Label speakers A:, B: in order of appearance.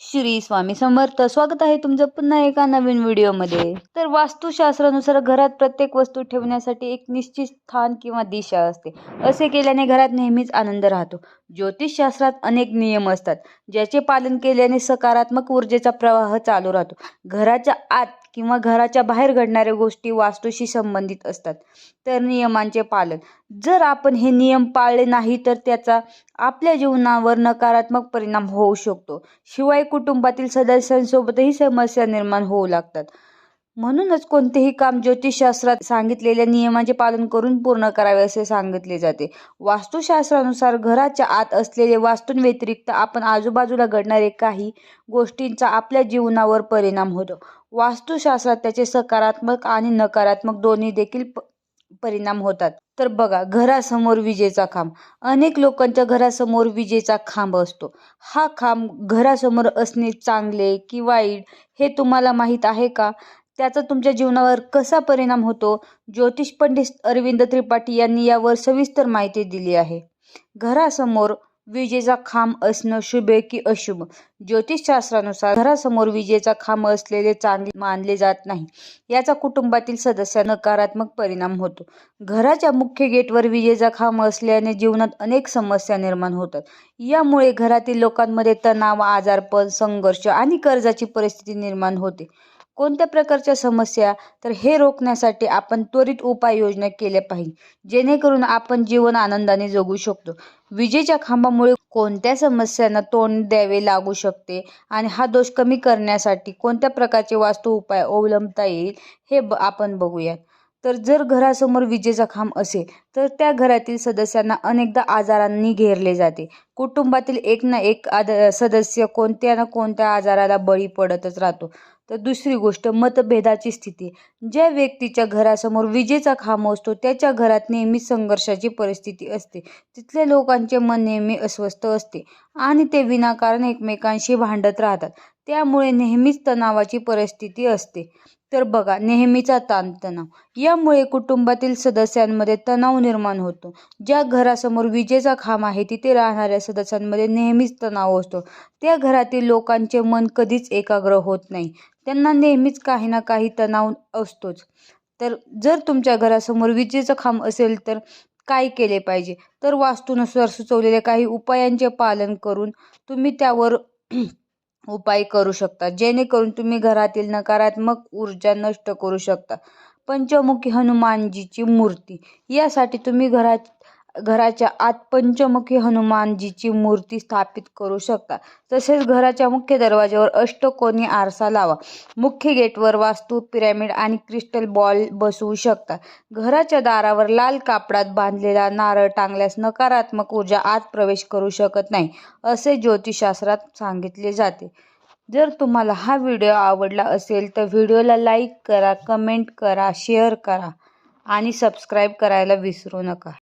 A: श्री स्वामी समर्थ. स्वागत आहे तुमचं पुन्हा एका नवीन व्हिडिओमध्ये. तर वास्तुशास्त्रानुसार घरात प्रत्येक वस्तू ठेवण्यासाठी एक निश्चित स्थान किंवा दिशा असते. असे केल्याने घरात नेहमीच आनंद राहतो. ज्योतिषशास्त्रात अनेक नियम असतात ज्याचे पालन केल्याने सकारात्मक ऊर्जेचा प्रवाह चालू राहतो. घराच्या आत किंवा घराच्या बाहेर घडणाऱ्या गोष्टी वास्तूशी संबंधित असतात. तर नियमांचे पालन. जर आपण हे नियम पाळले नाही तर त्याचा आपल्या जीवनावर नकारात्मक परिणाम होऊ शकतो. शिवाय कुटुंबातील सदस्यांसोबतही समस्या निर्माण होऊ लागतात. म्हणूनच कोणतेही काम ज्योतिषशास्त्रात सांगितलेल्या नियमांचे पालन करून पूर्ण करावे असे सांगितले जाते. वास्तुशास्त्रानुसार घराच्या आत असलेले वास्तूंव्यतिरिक्त आपण आजूबाजूला घडणारे काही गोष्टींचा आपल्या जीवनावर परिणाम होतो. वास्तुशास्त्रात त्याचे सकारात्मक आणि नकारात्मक दोन्ही देखील प परिणाम होतात. तर बघा घरासमोर विजेचा खांब. अनेक लोकांच्या घरासमोर विजेचा खांब असतो. हा खांब घरासमोर असणे चांगले की वाईट हे तुम्हाला माहीत आहे का? त्याचा तुमच्या जीवनावर कसा परिणाम होतो? ज्योतिष पंडित अरविंद त्रिपाठी यांनी यावर सविस्तर माहिती दिली आहे. घरासमोर विजेचा खांब असणं शुभ की अशुभ? ज्योतिषशास्त्रानुसार घरासमोर विजेचा खांब असलेले चांगले मानले जात नाही. याचा कुटुंबातील सदस्या नकारात्मक परिणाम होतो. घराच्या मुख्य गेटवर विजेचा खांब असल्याने जीवनात अनेक समस्या निर्माण होतात. यामुळे घरातील लोकांमध्ये तणाव आजारपण संघर्ष आणि कर्जाची परिस्थिती निर्माण होते. कोणत्या प्रकारच्या समस्या तर हे रोखण्यासाठी आपण त्वरित उपाययोजना केल्या पाहिजे. जेणेकरून आपण जीवन आनंदाने जगू शकतो. विजेच्या खांबामुळे कोणत्या समस्यांना तोंड द्यावे लागू शकते आणि हा दोष कमी करण्यासाठी कोणत्या प्रकारचे वास्तू उपाय अवलंबता येईल हे ब आपण बघूयात. तर जर घरासमोर विजेचा खांब असेल तर त्या घरातील सदस्यांना अनेकदा आजारांनी घेरले जाते. कुटुंबातील एक ना एक आद सदस्य कोणत्या ना कोणत्या आजाराला बळी पडतच राहतो. तर दुसरी गोष्ट मतभेदाची स्थिती. ज्या व्यक्तीच्या घरासमोर विजेचा खांब असतो त्याच्या घरात नेहमी संघर्षाची परिस्थिती असते. तिथल्या लोकांचे मन नेहमी अस्वस्थ असते आणि ते विनाकारण एकमेकांशी भांडत राहतात. त्यामुळे नेहमीच तणावाची परिस्थिती असते. तर बघा नेहमीचा ताणतणाव. यामुळे कुटुंबातील सदस्यांमध्ये तणाव निर्माण होतो. ज्या घरासमोर विजेचा खांब आहे तिथे राहणाऱ्या सदस्यांमध्ये नेहमीच तणाव असतो. त्या घरातील लोकांचे मन कधीच एकाग्र होत नाही. त्यांना नेहमीच काही ना काही तणाव असतोच. तर जर तुमच्या घरासमोर विजेचा खांब असेल तर काय केले पाहिजे? तर वास्तूनुसार सुचवलेल्या काही उपायांचे पालन करून तुम्ही त्यावर उपाय करू शकता. जेणेकरून तुम्ही घरातील नकारात्मक ऊर्जा नष्ट करू शकता. पंचमुखी हनुमानजीची मूर्ती. यासाठी तुम्ही घरात घराच्या आत पंचमुखी हनुमानजीची मूर्ती स्थापित करू शकता. तसेच घराच्या मुख्य दरवाज्यावर अष्टकोनी आरसा लावा. मुख्य गेटवर वास्तू पिरॅमिड आणि क्रिस्टल बॉल बसवू शकता. घराच्या दारावर लाल कापडात बांधलेला नारळ टांगल्यास नकारात्मक ऊर्जा आत प्रवेश करू शकत नाही असे ज्योतिषशास्त्रात सांगितले जाते. जर तुम्हाला हा व्हिडिओ आवडला असेल तर व्हिडिओला लाईक करा कमेंट करा शेअर करा आणि सबस्क्राईब करायला विसरू नका.